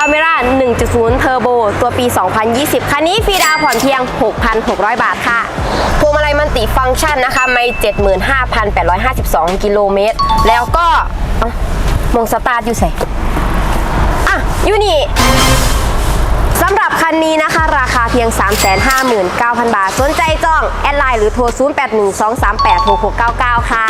Almera 1.0 Turbo ตัวปี 2020 คันนี้ฟรีดาวผ่อนเพียง 6,600 บาทค่ะพวงมาลัยมันติฟังก์ชันนะคะไม่ 75,852 กิโลเมตร แล้วก็มองสตาร์ทอยู่ใส่อะอยู่นี่สำหรับคันนี้นะคะ ราคาเพียง 359,000 บาท สนใจจอง แอดไลน์หรือโทร 0812386699 ค่ะ